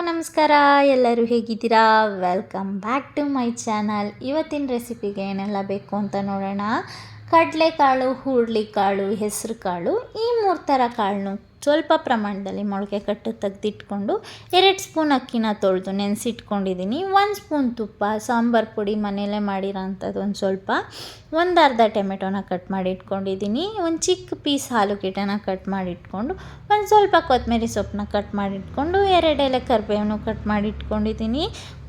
ನಮಸ್ಕಾರ. ಎಲ್ಲರೂ ಹೇಗಿದ್ದೀರಾ? Welcome back to my channel ಇವತ್ತಿನ ರೆಸಿಪಿಗೆ ಏನೆಲ್ಲ ಬೇಕು ಅಂತ ನೋಡೋಣ. ಕಡಲೆಕಾಳು, ಹುರುಳಿಕಾಳು ಹೆಸರು ಕಾಳು ಈ ಮೂರು ಥರ ಕಾಳನ್ನು ಸ್ವಲ್ಪ ಪ್ರಮಾಣದಲ್ಲಿ ಮೊಳಕೆ ಕಟ್ಟು ತೆಗೆದಿಟ್ಕೊಂಡು ಎರಡು ಸ್ಪೂನ್ ಅಕ್ಕಿನ ತೊಳೆದು ನೆನೆಸಿಟ್ಕೊಂಡಿದ್ದೀನಿ. ಒಂದು ಸ್ಪೂನ್ ತುಪ್ಪ, ಸಾಂಬಾರು ಪುಡಿ ಮನೆಯಲ್ಲೇ ಮಾಡಿರೋ ಅಂಥದ್ದು ಒಂದು ಸ್ವಲ್ಪ. ಒಂದು ಅರ್ಧ ಟೊಮೆಟೊನ ಕಟ್ ಮಾಡಿ ಇಟ್ಕೊಂಡಿದ್ದೀನಿ ಒಂದು ಚಿಕ್ಕ ಪೀಸ್ ಆಲೂಗೆಡ್ಡೆನ ಕಟ್ ಮಾಡಿ ಇಟ್ಕೊಂಡು ಒಂದು ಸ್ವಲ್ಪ ಕೊತ್ತಂಬರಿ ಸೊಪ್ಪನ್ನ ಕಟ್ ಮಾಡಿ ಇಟ್ಕೊಂಡು ಎರಡು ಎಲೆ ಕರಿಬೇವನ್ನು ಕಟ್ ಮಾಡಿ ಇಟ್ಕೊಂಡಿದ್ದೀನಿ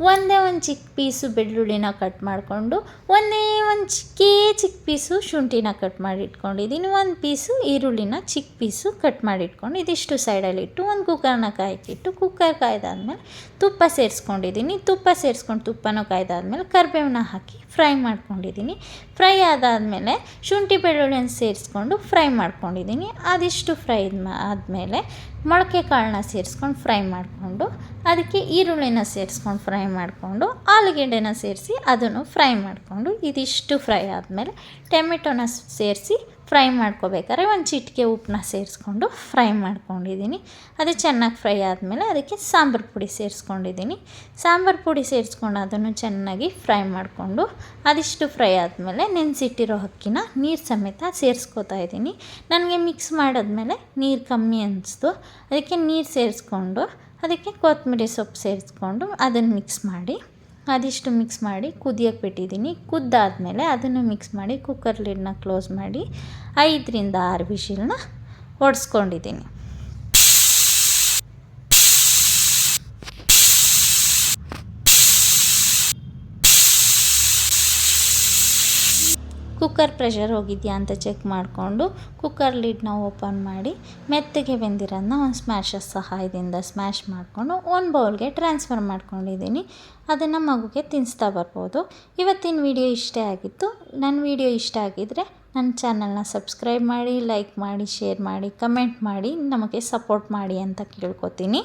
ಒಂದೇ ಒಂದು ಚಿಕ್ಕ ಪೀಸು ಬೆಳ್ಳುಳ್ಳಿನ ಕಟ್ ಮಾಡಿಕೊಂಡು, ಒಂದೇ ಒಂದು ಚಿಕ್ಕೇ ಚಿಕ್ಕ ಪೀಸು ಶುಂಠಿನ ಕಟ್ ಮಾಡಿ ಇಟ್ಕೊಂಡಿದ್ದೀನಿ ಒಂದು ಪೀಸು ಈರುಳ್ಳಿನ ಚಿಕ್ಕ ಪೀಸು ಕಟ್ ಮಾಡಿ ಇಟ್ಕೊಂಡು ಇದಿಷ್ಟು ಸೈಡಲ್ಲಿ ಇಟ್ಟು ಒಂದು ಕುಕ್ಕರ್ನ ಕಾಯಕ್ಕಿಟ್ಟು ಕುಕ್ಕರ್ ಕಾಯ್ದಾದ್ಮೇಲೆ ತುಪ್ಪ ಸೇರಿಸ್ಕೊಂಡಿದ್ದೀನಿ. ತುಪ್ಪ ಸೇರಿಸ್ಕೊಂಡು ತುಪ್ಪನೂ ಕಾಯ್ದಾದ್ಮೇಲೆ ಕರಿಬೇವನ್ನ ಹಾಕಿ ಫ್ರೈ ಮಾಡ್ಕೊಂಡಿದ್ದೀನಿ. ಫ್ರೈ ಆದಾದಮೇಲೆ ಶುಂಠಿ ಬೆಳ್ಳುಳ್ಳಿಯನ್ನು ಸೇರಿಸ್ಕೊಂಡು ಫ್ರೈ ಮಾಡ್ಕೊಂಡಿದ್ದೀನಿ. ಅದಿಷ್ಟು ಫ್ರೈ ಆದಮೇಲೆ ಮೊಳಕೆ ಕಾಳನ್ನ ಸೇರಿಸ್ಕೊಂಡು ಫ್ರೈ ಮಾಡಿಕೊಂಡು ಅದಕ್ಕೆ ಈರುಳ್ಳಿನ ಸೇರಿಸ್ಕೊಂಡು ಫ್ರೈ ಮಾಡಿಕೊಂಡು ಆಲೂಗೆಡ್ಡೆನ ಸೇರಿಸಿ ಅದನ್ನು ಫ್ರೈ ಮಾಡಿಕೊಂಡು ಇದಿಷ್ಟು ಫ್ರೈ ಆದಮೇಲೆ ಟೊಮೆಟೊನ ಸೇರಿಸಿ ಫ್ರೈ ಮಾಡ್ಕೋಬೇಕಾದ್ರೆ ಒಂದು ಚಿಟಿಕೆ ಉಪ್ಪನ್ನ ಸೇರಿಸ್ಕೊಂಡು ಫ್ರೈ ಮಾಡ್ಕೊಂಡಿದ್ದೀನಿ. ಅದು ಚೆನ್ನಾಗಿ ಫ್ರೈ ಆದಮೇಲೆ ಅದಕ್ಕೆ ಸಾಂಬಾರು ಪುಡಿ ಸೇರಿಸ್ಕೊಂಡಿದ್ದೀನಿ. ಸಾಂಬಾರು ಪುಡಿ ಸೇರಿಸ್ಕೊಂಡು ಅದನ್ನು ಚೆನ್ನಾಗಿ ಫ್ರೈ ಮಾಡಿಕೊಂಡು ಅದಿಷ್ಟು ಫ್ರೈ ಆದಮೇಲೆ ನೆನೆಸಿಟ್ಟಿರೋ ಅಕ್ಕಿನ ನೀರು ಸಮೇತ ಸೇರಿಸ್ಕೋತಾ ಇದ್ದೀನಿ. ನನಗೆ ಮಿಕ್ಸ್ ಮಾಡಿದ್ಮೇಲೆ ನೀರು ಕಮ್ಮಿ ಅನ್ನಿಸ್ತು ಅದಕ್ಕೆ ನೀರು ಸೇರಿಸ್ಕೊಂಡು ಅದಕ್ಕೆ ಕೊತ್ತಂಬರಿ ಸೊಪ್ಪು ಸೇರಿಸ್ಕೊಂಡು ಅದನ್ನು ಮಿಕ್ಸ್ ಮಾಡಿ ಅದಿಷ್ಟು ಮಿಕ್ಸ್ ಮಾಡಿ ಕುದಿಯೋಕ್ಕೆ ಬಿಟ್ಟಿದ್ದೀನಿ. ಕುದ್ದಾದಮೇಲೆ ಅದನ್ನು ಮಿಕ್ಸ್ ಮಾಡಿ ಕುಕ್ಕರ್ ಲಿಡ್ನ ಕ್ಲೋಸ್ ಮಾಡಿ ಐದರಿಂದ ಆರು ಬಿಸಿಲನ್ನ ಹೊಡೆಸ್ಕೊಂಡಿದ್ದೀನಿ ಕುಕ್ಕರ್ ಪ್ರೆಷರ್ ಹೋಗಿದೆಯಾ ಅಂತ ಚೆಕ್ ಮಾಡಿಕೊಂಡು ಕುಕ್ಕರ್ ಲಿಡ್ನ ಓಪನ್ ಮಾಡಿ ಮೆತ್ತಗೆ ಬೆಂದಿರೋದನ್ನ ಒಂದು ಸ್ಮ್ಯಾಶರ್ ಸಹಾಯದಿಂದ ಸ್ಮ್ಯಾಶ್ ಮಾಡಿಕೊಂಡು ಒಂದು ಬೌಲ್ಗೆ ಟ್ರಾನ್ಸ್ಫರ್ ಮಾಡ್ಕೊಂಡಿದ್ದೀನಿ. ಅದನ್ನು ಮಗುಗೆ ತಿನ್ನಿಸ್ತಾ ಬರ್ಬೋದು. ಇವತ್ತಿನ ವಿಡಿಯೋ ಇಷ್ಟೇ ಆಗಿತ್ತು. ನನ್ನ ವಿಡಿಯೋ ಇಷ್ಟ ಆಗಿದ್ದರೆ ನನ್ನ ಚಾನಲ್ನ ಸಬ್ಸ್ಕ್ರೈಬ್ ಮಾಡಿ, ಲೈಕ್ ಮಾಡಿ, ಶೇರ್ ಮಾಡಿ, ಕಮೆಂಟ್ ಮಾಡಿ, ನಮಗೆ ಸಪೋರ್ಟ್ ಮಾಡಿ ಅಂತ ಕೇಳ್ಕೊತೀನಿ.